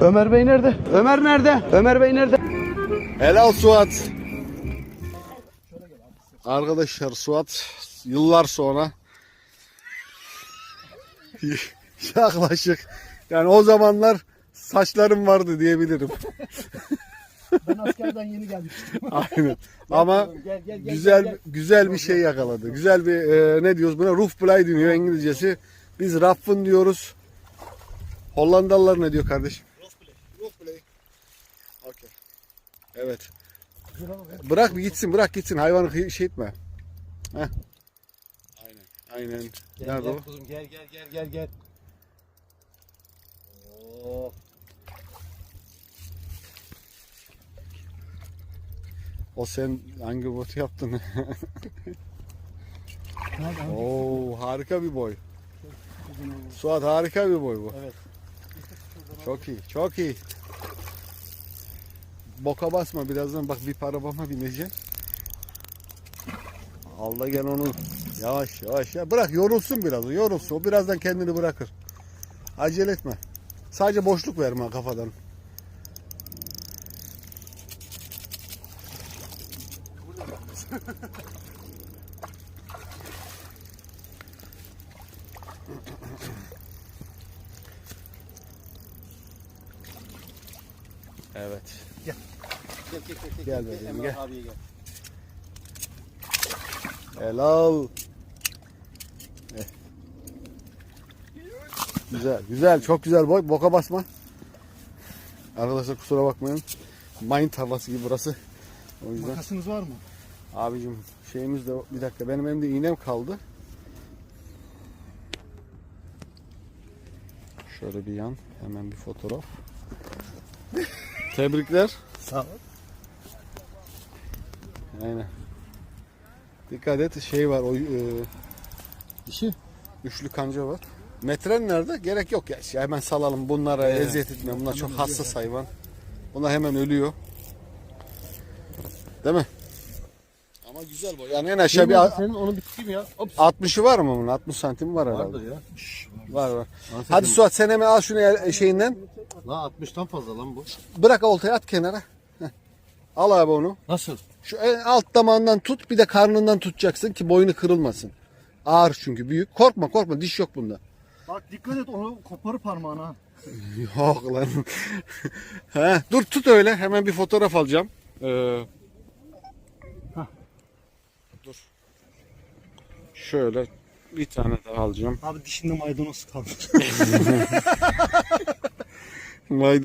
Ömer Bey nerede? Ömer nerede? Ömer Bey nerede? Helal Suat. Arkadaşlar Suat yıllar sonra yaklaşık yani o zamanlar saçlarım vardı diyebilirim. Ben askerden yeni gelmiştim. Aynen. Ama Gel gel gel. güzel güzel bir şey yakaladı. Güzel bir e, ne diyoruz buna? Roof play deniyor İngilizcesi. Biz raffın diyoruz. Hollandalılar ne diyor kardeşim? Roof play. Roof play. Okay. Evet. Bırak bir gitsin, bırak gitsin. Hayvanı şey etme. Heh. Aynen. Aynen. Gel, Nerede gel o? kuzum gel gel gel gel gel. Oo. O sen hangi botu yaptın? Oo harika bir boy. Suat harika bir boy bu. Evet. Çok iyi, çok iyi. Boka basma birazdan bak bir arabama bineceksin. Al da gel onu. Yavaş yavaş ya. Bırak yorulsun biraz yorulsun. O birazdan kendini bırakır. Acele etme. Sadece boşluk verme kafadan. Evet. Gel gel gel gel. Gel gel. abiye gel. Helal. Eh. Güzel, güzel, çok güzel boy. Boka basma. Arkadaşlar kusura bakmayın. Mayın tarlası gibi burası. O yüzden Makasınız var mı? abicim şeyimiz de bir dakika benim elimde iğnem kaldı. Şöyle bir yan, hemen bir fotoğraf. Tebrikler. Sağ ol. Aynen. Dikkat et şey var o e, Dişi. üçlü kanca var. Metren nerede? Gerek yok ya. Şey, hemen salalım bunlara Evet. eziyet etme. Bunlar çok hassas hayvan. Bunlar hemen ölüyor. Değil mi? Ama güzel bu. Yani en aşağı bir a- Senin onu bir tutayım ya. Ops. 60'ı var mı bunun? 60 santim var herhalde. Vardır ya. Var var. Hadi Suat sen hemen al şunu el- şeyinden. La 60'tan fazla lan bu. Bırak oltayı at kenara. Al abi onu. Nasıl? Şu en alt damağından tut bir de karnından tutacaksın ki boynu kırılmasın. Ağır çünkü büyük. Korkma korkma diş yok bunda. Bak dikkat et onu koparır parmağına. Yok lan. He, dur tut öyle hemen bir fotoğraf alacağım. Ee, dur. Şöyle bir tane daha alacağım. Abi dişinde maydanoz kalmış. Mayd